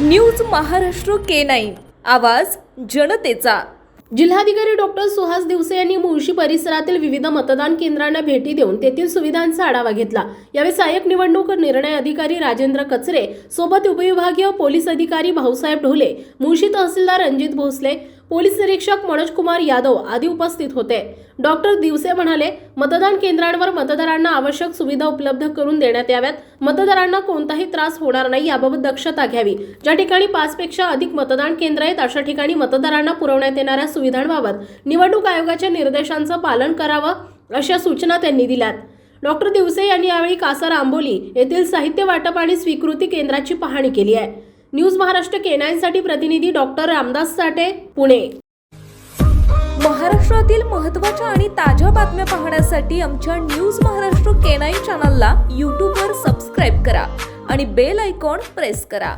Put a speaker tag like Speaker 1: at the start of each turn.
Speaker 1: News Maharashtra K nine. आवाज जनतेचा.
Speaker 2: जिल्हाधिकारी डॉक्टर सुहास दिवसे यांनी मुळशी परिसरातील विविध मतदान केंद्रांना भेटी देऊन तेथील सुविधांचा आढावा घेतला. यावेळी सहाय्यक निवडणूक निर्णय अधिकारी राजेंद्र कचरे सोबत उपविभागीय पोलीस अधिकारी भाऊसाहेब ढोले मुळशी तहसीलदार रणजित भोसले पोलीस निरीक्षक मनोज कुमार यादव आदी उपस्थित होते. डॉक्टर दिवसे म्हणाले मतदान केंद्रांवर मतदारांना आवश्यक सुविधा उपलब्ध करून देण्यात याव्यात. मतदारांना कोणताही त्रास होणार नाही याबाबत दक्षता घ्यावी. ज्या ठिकाणी पाचपेक्षा अधिक मतदान केंद्र आहेत अशा ठिकाणी मतदारांना पुरवण्यात येणाऱ्या सुविधांबाबत निवडणूक आयोगाच्या निर्देशांचं पालन करावं अशा सूचना त्यांनी दिल्यात. डॉक्टर दिवसे यांनी यावेळी कासार आंबोली येथील साहित्य वाटप आणि स्वीकृती केंद्राची पाहणी केली आहे. न्यूज महाराष्ट्र केनाईनसाठी प्रतिनिधी डॉक्टर रामदास साठे पुणे.
Speaker 1: महाराष्ट्रातील महत्त्वाच्या आणि ताज्या बातम्या पाहण्यासाठी आमच्या न्यूज महाराष्ट्र केनाईन चॅनलला यूट्यूबवर सबस्क्राईब करा आणि बेल आयकॉन प्रेस करा.